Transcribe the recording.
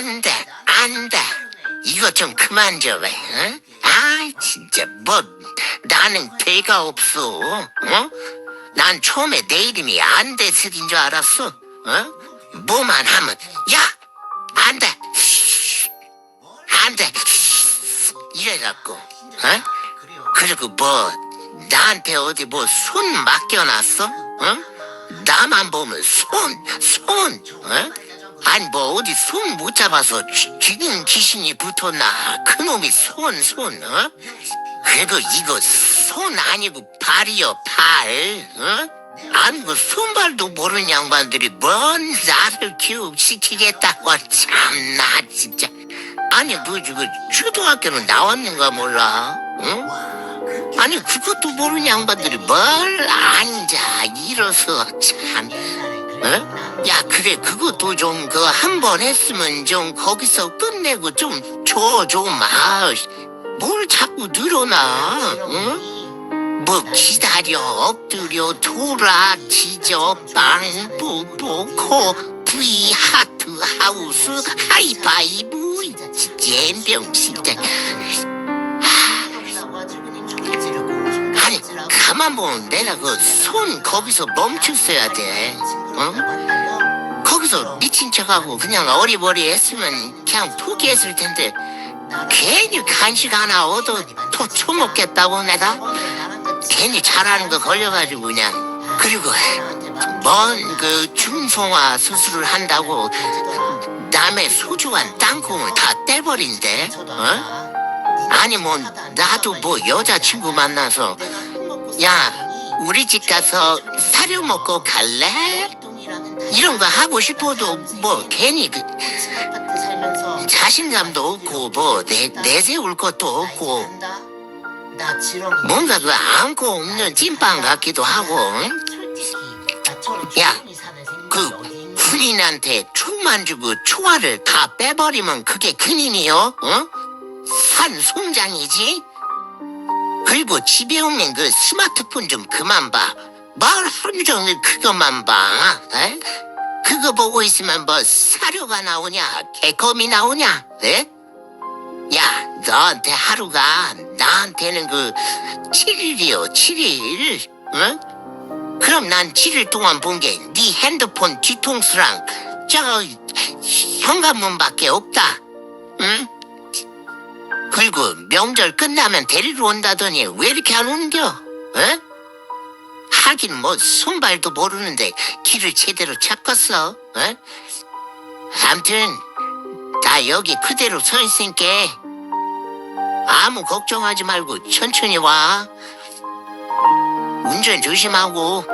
안 돼, 안 돼. 이거 좀 그만 좀 해, 응? 아, 진짜, 뭐, 나는 배가 없어, 어? 난 처음에 내 이름이 안대석인 줄 알았어, 어? 뭐만 하면, 야! 안 돼! 안 돼! 이래갖고, 어? 그리고 뭐, 나한테 어디 뭐 손 맡겨놨어? 어? 나만 보면 손, 손, 어? 아니 뭐 어디 손 못 잡아서 쥐- 쥐는 귀신이 붙었나? 그놈이 손, 손, 어? 그래도 이거 손 아니고 발이요, 발, 어? 아니 그 손발도 모르는 양반들이 뭔 나를 교육시키겠다고 참나 진짜 아니 뭐 지금 초등학교는 나왔는가 몰라 응? 아니 그것도 모르는 양반들이 뭘 앉아 일어서 참 어? 야 그래 그것도 좀 그 한 번 했으면 좀 거기서 끝내고 좀 줘 좀아뭘 자꾸 늘어나 응? 뭐 기다려 엎드려 돌아 지져 빵 뽀뽀 코 V 하트 하우스 하이파이브 잼병 진짜 아니 가만 보면 내가 그 손 거기서 멈췄어야 돼 어? 거기서 미친 척하고 그냥 어리버리 했으면 그냥 포기했을 텐데 괜히 간식 하나 얻어 또 처먹겠다고 내가 괜히 잘하는 거 걸려가지고 그냥 그리고 뭔그 중성화 수술을 한다고 남의 소중한 땅콩을 다 떼버린대 어? 아니 뭐 나도 뭐 여자친구 만나서 야 우리 집 가서 사료 먹고 갈래? 이런 거 하고 싶어도 뭐 괜히 그 자신감도 없고 뭐 내, 내세울 것도 없고 뭔가 그 안고 없는 찐빵 같기도 하고 응? 야, 그 군인한테 총만 주고 초화를 다 빼버리면 그게 군인이요? 어? 산 송장이지? 그리고 집에 없는 그 스마트폰 좀 그만 봐. 뭘 하루 종일 그것만 봐. 에? 그거 보고 있으면 뭐 사료가 나오냐, 개껌이 나오냐? 에? 야, 너한테 하루가 나한테는 그 7일이요, 7일. 응? 그럼 난 7일 동안 본 게 네 핸드폰 뒤통수랑 저 현관문밖에 없다. 응? 그리고 명절 끝나면 데리러 온다더니 왜 이렇게 안 옮겨? 어? 하긴 뭐 손발도 모르는데 길을 제대로 찾겠어. 어? 암튼 나 여기 그대로 서 있으니까 아무 걱정하지 말고 천천히 와. 운전 조심하고